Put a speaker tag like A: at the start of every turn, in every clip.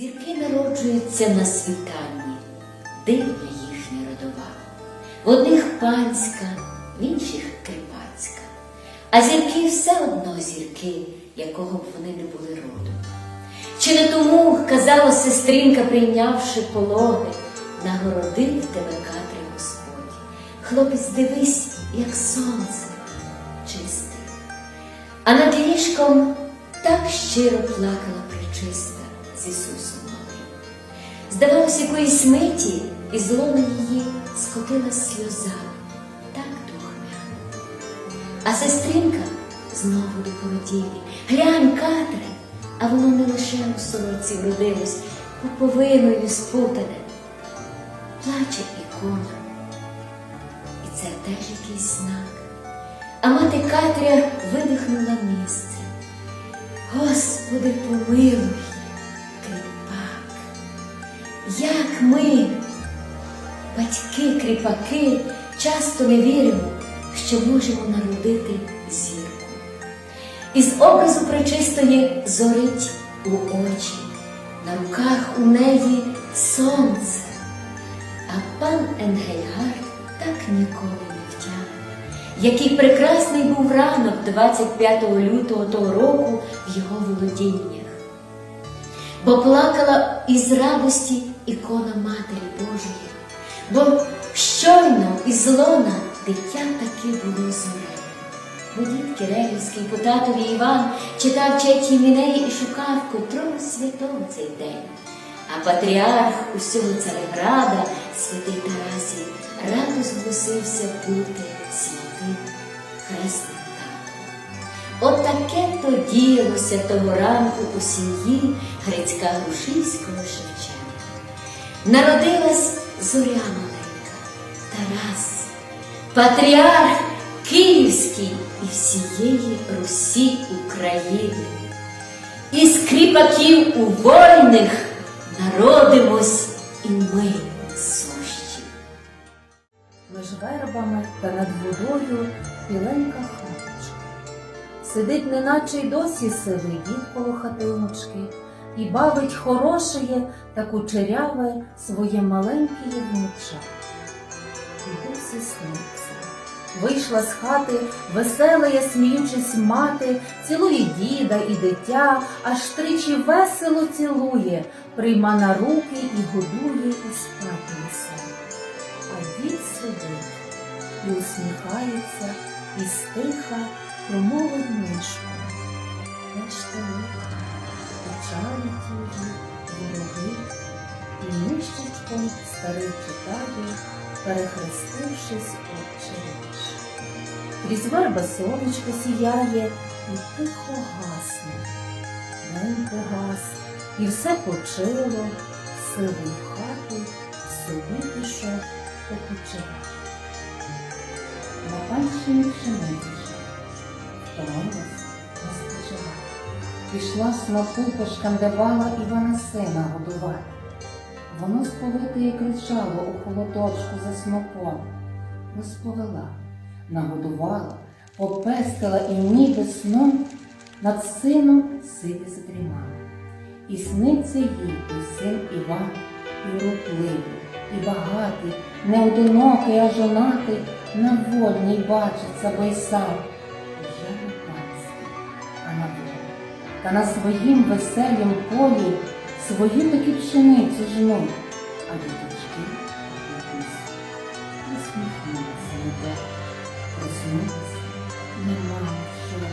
A: Зірки народжуються на світанні, дивна їхня родова. В одних панська, в інших кріпацька. А зірки все одно зірки, якого б вони не були роду. Чи не тому, казала сестринка, прийнявши пологи, нагородив тебе Катре Господь. Хлопець, дивись, як сонце чисте. А над ліжком так щиро плакала причиста з Ісусом малим. Здавалось, якоїсь миті із лона її скотила сльоза, так духмяна. А сестринка знову до породілі. Глянь, Катре, а воно не лише у сороці вродилось, пуповиною спутане. Плаче ікона. І це теж якийсь знак. А мати Катря видихнула місце. Господи, помилуй. Як ми, батьки, кріпаки, часто не віримо, що можемо народити зірку. Із образу пречистої зорить у очі, на руках у неї сонце, а пан Енгельгард так ніколи не втямив, який прекрасний був ранок 25 лютого того року в його володіннях. Бо плакала із радості ікона Матері Божої, бо щойно із лона дитя таки було зорене. Бо дід Кирилівський по татові Іван читав четі мінеї і шукав котрого святого цей день. А патріарх усього Цареграда, святий Тарасій, радо зголосився бути святим хресним татом. От то діялося того ранку у сім'ї Грицька Грушівського Шевченка. Народилась зоря маленька, Тарас, патріарх Київський і всієї Русі України. Із кріпаків у вольних народимось і ми сущі.
B: Між вербами та над водою біленька хаточка. Сидить, неначе й досі сивий дід коло і бавить хорошеє та кучеряве своє маленьке євнуча. І досі сниться. Вийшла з хати, веселая, сміючись мати, цілує діда і дитя, аж тричі весело цілує, прийма на руки і годує, і спать несе. А дід сидить і усміхається, і стиха промовить мишку. Решта лиха, печалі тіжі, вороги, і мишечком старий читає, перехрестившись наш. Крізь верба сонечко сіяє, і тихо гасне. День погас, і все почило, сивий хату, собі пішов попочивати. На панщині пшениці, спочивала. Пішла снопу, пошкандивала Івана сина годувати. Воно сповите кричало у холодочку за снопом. Розповела, нагодувала, попестила і ніби сном над сином сидя задрімала. І сниться їй той син Іван, і уродливий, і багатий, не одинокий, а жонатий, на вольній бачиться, бо й сам. Та на своїм веселім полі свою таки пшеницю жнуть, а діточки на те, проснулися, нема нічого,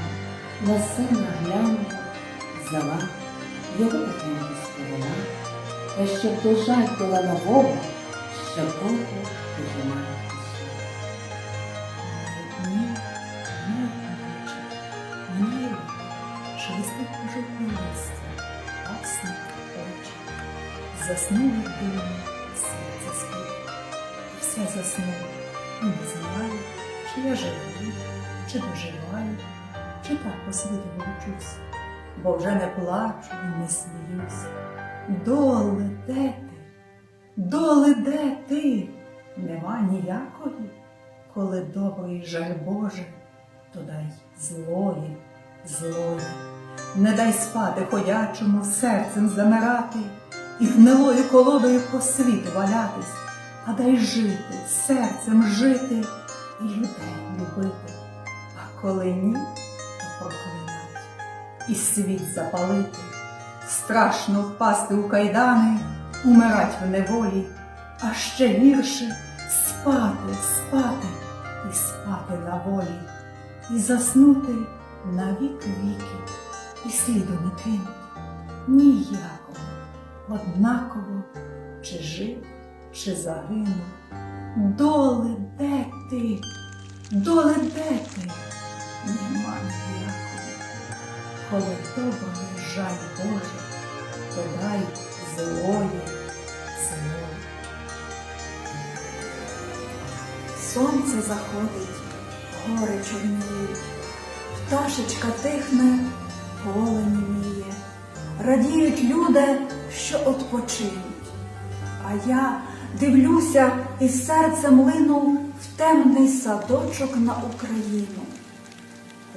B: на сина глянула, взяла, його тихенько сповела, та щоб дожать була нового, ще Богу дожина.
C: Шелестить пожовтне листя, пасне очі. Заснули дивно, серце спить. Все заснуло, і не знаю, чи я живу, чи доживаю, чи так волочусь, бо вже не плачу і не сміюсь. Доле, де ти? Доле, де ти? Нема ніякої коли добрий жаль Боже, то дай злої, злої, не дай спати ходячому серцем замирати, і гнилою колодою по світу валятись, а дай жити, серцем жити і людей любити. А коли ні, то проклинать і світ запалити. Страшно впасти у кайдани, умирать в неволі, а ще гірше спати, спати і спати на волі, і заснути на віки віки, і сліду не кинуть ніякого, однаково, чи жив, чи загинув. Доле, де ти? Доле, де ти? Нема ніякого. Коли доброї жаль Боже, то дай злої, злої.
D: Сонце заходить, гори чорніють, пташечка тихне, поле німіє. Радіють люди, що отпочинуть. А я дивлюся і серцем лину в темний садочок на Україну.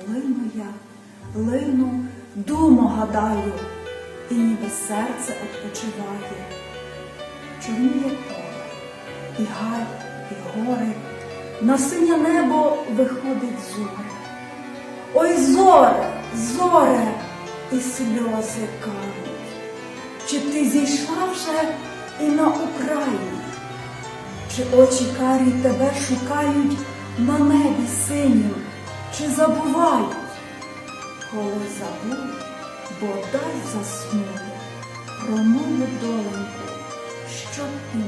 D: Лину я, лину, думу гадаю, і ніби серце odpoczywає. Чорніє поле, і гай, і гори, на синє небо виходить зоре. Ой, зоре, і сльози кануть. Чи ти зійшла вже і на Україні? Чи очі карі тебе шукають на небі синім, чи забувають? Коли забудь, бодай заснули, промови доленьку, щоб і не